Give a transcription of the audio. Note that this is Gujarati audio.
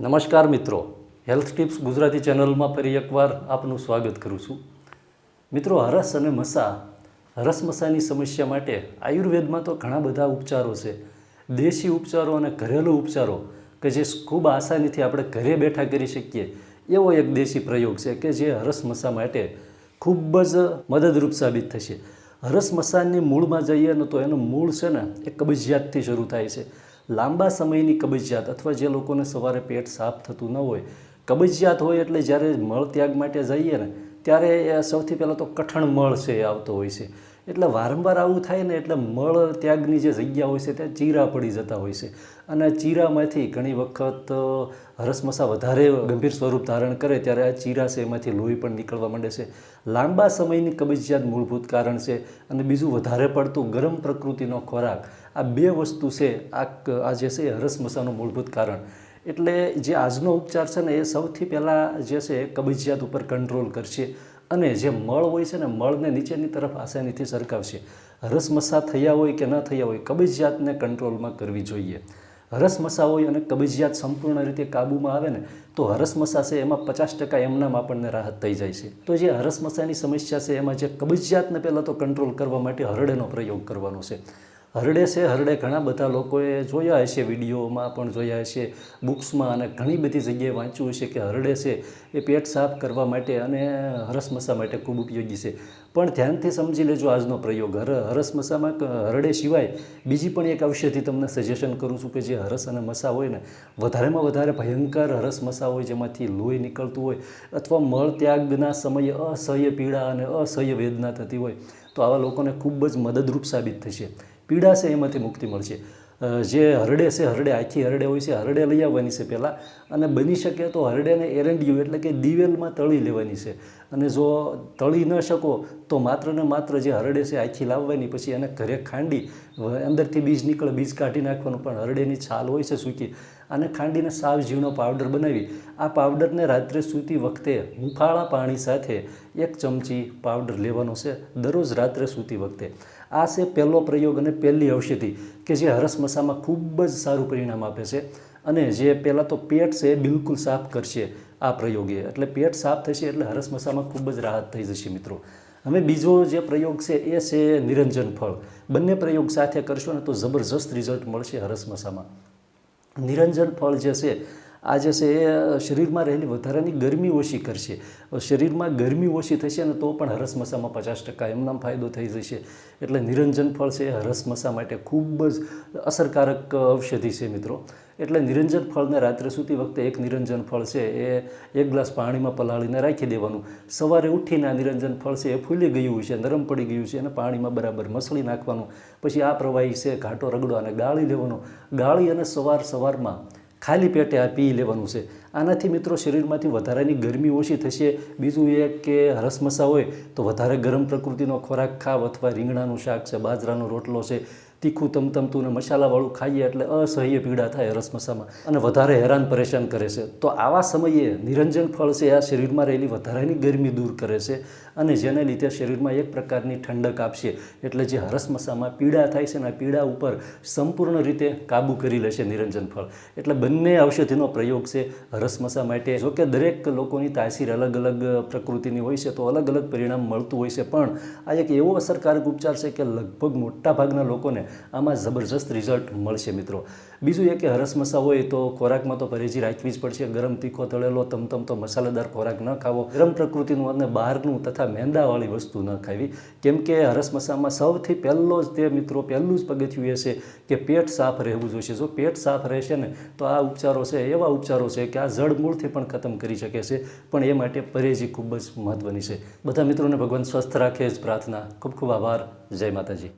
નમસ્કાર મિત્રો. હેલ્થ ટિપ્સ ગુજરાતી ચેનલમાં ફરી એકવાર આપનું સ્વાગત કરું છું. મિત્રો, હરસ અને મસા, હરસ મસાની સમસ્યા માટે આયુર્વેદમાં તો ઘણા બધા ઉપચારો છે. દેશી ઉપચારો અને ઘરેલું ઉપચારો કે જે ખૂબ આસાનીથી આપણે ઘરે બેઠા કરી શકીએ, એવો એક દેશી પ્રયોગ છે કે જે હરસ મસા માટે ખૂબ જ મદદરૂપ સાબિત થશે. હરસ મસાની મૂળમાં જઈએ ને તો એનું મૂળ છે ને, એ કબજિયાતથી શરૂ થાય છે. લાંબા સમયની કબજિયાત અથવા જે લોકોને સવારે પેટ સાફ થતું ન હોય, કબજિયાત હોય એટલે જ્યારે મળ ત્યાગ માટે જઈએ ને, ત્યારે સૌથી પહેલાં તો કઠણ મળ છે એ આવતો હોય છે. એટલે વારંવાર આવું થાય ને એટલે મળ ત્યાગની જે જગ્યા હોય છે, ત્યાં ચીરા પડી જતા હોય છે. અને ચીરામાંથી ઘણી વખત હરસમસા વધારે ગંભીર સ્વરૂપ ધારણ કરે ત્યારે આ ચીરા છે, એમાંથી લોહી પણ નીકળવા માંડે છે. લાંબા સમયની કબજિયાત મૂળભૂત કારણ છે અને બીજું વધારે પડતું ગરમ પ્રકૃતિનો ખોરાક. આ બે વસ્તુ છે, આ આ જે છે હરસમસાનું મૂળભૂત કારણ. એટલે જે આજનો ઉપચાર છે ને એ સૌથી પહેલાં જે છે કબજિયાત ઉપર કંટ્રોલ કરશે. અને જે મળ હોય છે ને, મળને નીચેની તરફ આસાનીથી સરકાવશે. રસમસા થયા હોય કે ન થયા હોય, કબજિયાતને કંટ્રોલમાં કરવી જોઈએ. હરસમસા હોય અને કબજિયાત સંપૂર્ણ રીતે કાબૂમાં આવે ને, તો હરસમસા છે એમાં પચાસ ટકા એમનામ આપણને રાહત થઈ જાય છે. તો જે હરસમસાની સમસ્યા છે, એમાં જે કબજિયાતને પહેલાં તો કંટ્રોલ કરવા માટે હરડેનો પ્રયોગ કરવાનો છે. હરડે છે, હરડે ઘણા બધા લોકોએ જોયા હશે, વિડીયોમાં પણ જોયા હશે, બુક્સમાં અને ઘણી બધી જગ્યાએ વાંચ્યું હશે કે હરડે છે એ પેટ સાફ કરવા માટે અને હરસમસા માટે ખૂબ ઉપયોગી છે. પણ ધ્યાનથી સમજી લેજો આજનો પ્રયોગ. હર હરસમસામાં હરડે સિવાય બીજી પણ એક ઔષધિ તમને સજેશન કરું છું કે જે હરસ અને મસા હોય ને, વધારેમાં વધારે ભયંકર હરસ મસા હોય જેમાંથી લોહી નીકળતું હોય અથવા મળ ત્યાગના સમયે અસહ્ય પીડા અને અસહ્ય વેદના થતી હોય તો આવા લોકોને ખૂબ જ મદદરૂપ સાબિત થશે. પીડા છે એમાંથી મુક્તિ મળશે. જે હરડે છે, હરડે, આખી હરડે હોય છે, હરડે લઈ આવવાની છે પહેલાં. અને બની શકે તો હરડેને એરંડિયું એટલે કે દિવેલમાં તળી લેવાની છે. અને જો તળી ન શકો, તો માત્ર ને માત્ર જે હરડે છે આખી લાવવાની, પછી એને ઘરે ખાંડી અંદરથી બીજ નીકળે, બીજ કાઢી નાખવાનું પણ હરડેની છાલ હોય છે સૂકી. અને ખાંડીને સાવ ઝીણો પાવડર બનાવી. આ પાવડરને રાત્રે સૂતી વખતે હુંફાળા પાણી સાથે એક ચમચી પાવડર લેવાનો છે, દરરોજ રાત્રે સૂતી વખતે. આ છે પહેલો પ્રયોગ અને પહેલી ઔષધિ, કે જે હરસમસામાં ખૂબ જ સારું પરિણામ આપે છે. અને જે પહેલાં તો પેટ છે એ બિલકુલ સાફ કરશે આ પ્રયોગે. એટલે પેટ સાફ થશે એટલે હરસમસામાં ખૂબ જ રાહત થઈ જશે મિત્રો. હવે બીજો જે પ્રયોગ છે એ છે નિરંજન ફળ. બંને પ્રયોગ સાથે કરશો ને તો જબરજસ્ત રિઝલ્ટ મળશે હરસમસામાં નિરંજન ફળ જે છે, આ જે છે એ શરીરમાં રહેલી વધારાની ગરમી ઓછી કરશે. શરીરમાં ગરમી ઓછી થશે ને તો પણ હરસમસામાં પચાસ ટકા એમનામ ફાયદો થઈ જશે. એટલે નિરંજન ફળ છે હરસ હરસમસા માટે ખૂબ જ અસરકારક ઔષધિ છે મિત્રો. એટલે નિરંજન ફળને રાત્રે સૂતી વખતે એક નિરંજન ફળ છે, એ એક ગ્લાસ પાણીમાં પલાળીને રાખી દેવાનું. સવારે ઉઠીને આ નિરંજન ફળ છે એ ફૂલી ગયું છે, નરમ પડી ગયું છે અને પાણીમાં બરાબર મસળી નાખવાનું. પછી આ પ્રવાહી છે, ઘાટો રગડો અને ગાળી લેવાનો. ગાળી અને સવાર સવારમાં ખાલી પેટે આ પી લેવાનું છે. આનાથી મિત્રો શરીરમાંથી વધારાની ગરમી ઓછી થશે. બીજું એ કે હરસમસા હોય તો વધારે ગરમ પ્રકૃતિનો ખોરાક, ખાવ અથવા રીંગણાનું શાક છે, બાજરાનો રોટલો છે તીખું તમતમતું ને મસાલાવાળું ખાઈએ એટલે અસહ્ય પીડા થાય રસમસામાં અને વધારે હેરાન પરેશાન કરે છે. તો આવા સમયે નિરંજન ફળ છે, આ શરીરમાં રહેલી વધારાની ગરમી દૂર કરે છે અને જેને લીધે શરીરમાં એક પ્રકારની ઠંડક આપશે એટલે જે હરસમસામાં પીડા થાય છે ને પીડા ઉપર સંપૂર્ણ રીતે કાબૂ કરી લેશે નિરંજન ફળ. એટલે બંને ઔષધિનો પ્રયોગ છે હરસમસા માટે. જો કે દરેક લોકોની તાસીર અલગ અલગ પ્રકૃતિની હોય છે તો અલગ અલગ પરિણામ મળતું હોય છે. પણ આ એક એવો અસરકારક ઉપચાર છે કે લગભગ મોટાભાગના લોકોને આમાં જબરજસ્ત રિઝલ્ટ મળશે મિત્રો. બીજું એ કે હરસમસા હોય તો ખોરાકમાં તો પરેજી રાખવી જ પડશે. ગરમ તીખો તળેલો તમતમતો મસાલેદાર ખોરાક ન ખાવો. ગરમ પ્રકૃતિનું અને બહારનું તથા મેંદાવાળી વસ્તુ ન ખાવી. કેમ કે હરસમસામાં સૌથી પહેલો જ તે મિત્રો પહેલું જ પગથિયું એ છે કે પેટ સાફ રહેવું જોઈએ જો પેટ સાફ રહેશે ને, તો આ ઉપચારો છે, એવા ઉપચારો છે કે આ જડમૂળથી પણ ખતમ કરી શકે છે. પણ એ માટે પરેજી ખૂબ જ મહત્વની છે. બધા મિત્રોને ભગવાન સ્વસ્થ રાખે જ પ્રાર્થના. ખૂબ ખૂબ આભાર. જય માતાજી.